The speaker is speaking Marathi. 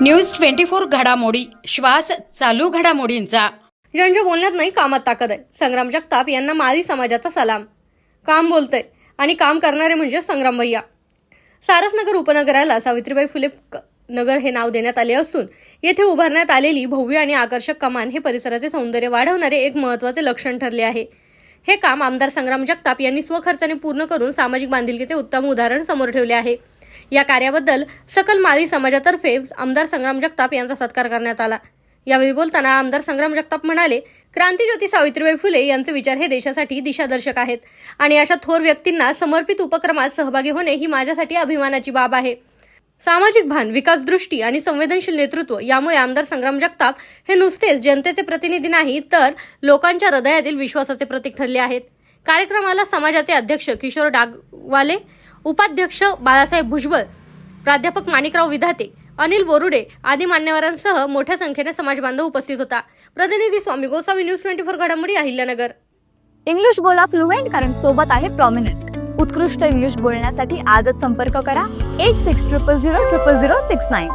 न्यूज ट्वेंटी फोर घडामोडी. श्वास चालू घडामोडींचा. ज्यांच्या बोलण्यात नाही कामात ताकद आहे. संग्राम जगताप यांना माळी समाजाचा सलाम. काम बोलतंय आणि काम करणारे म्हणजे संग्राम भैया. सारसनगर उपनगराला सावित्रीबाई फुले क- नगर हे नाव देण्यात आले असून येथे उभारण्यात आलेली भव्य आणि आकर्षक कमान हे परिसराचे सौंदर्य वाढवणारे एक महत्त्वाचे लक्षण ठरले आहे. हे काम आमदार संग्राम जगताप यांनी स्वखर्चाने पूर्ण करून सामाजिक बांधिलकीचे उत्तम उदाहरण समोर ठेवले आहे. या कार्याबद्दल सकल माळी समाजातर्फे आमदार संग्राम जगताप यांचा सत्कार करण्यात आला. यावेळी बोलताना आमदार संग्राम जगताप म्हणाले क्रांतीज्योती सावित्रीबाई फुले यांचे विचार हे देशासाठी दिशादर्शक आहेत आणि अशा थोर व्यक्तींना समर्पित उपक्रमात सहभागी होणे ही माझ्यासाठी अभिमानाची बाब आहे. सामाजिक भान विकास दृष्टी आणि संवेदनशील नेतृत्व यामुळे आमदार संग्राम जगताप हे नुसतेच जनतेचे प्रतिनिधी नाही तर लोकांच्या हृदयातील विश्वासाचे प्रतीक ठरले आहेत. कार्यक्रमाला समाजाचे अध्यक्ष किशोर डागवाले उपाध्यक्ष बाळासाहेब भुजबळ प्राध्यापक माणिकराव विधाते अनिल बोरुडे आदी मान्यवरांसह मोठ्या संख्येने समाजबांधव उपस्थित होता. प्रतिनिधी Swami Gosavi news twenty four घडामोडी अहिल्यानगर. इंग्लिश बोला फ्लुएंट कारण सोबत आहे प्रॉमिनंट उत्कृष्ट इंग्लिश बोलण्यासाठी आजच संपर्क करा. Eight six triple zero triple zero six nine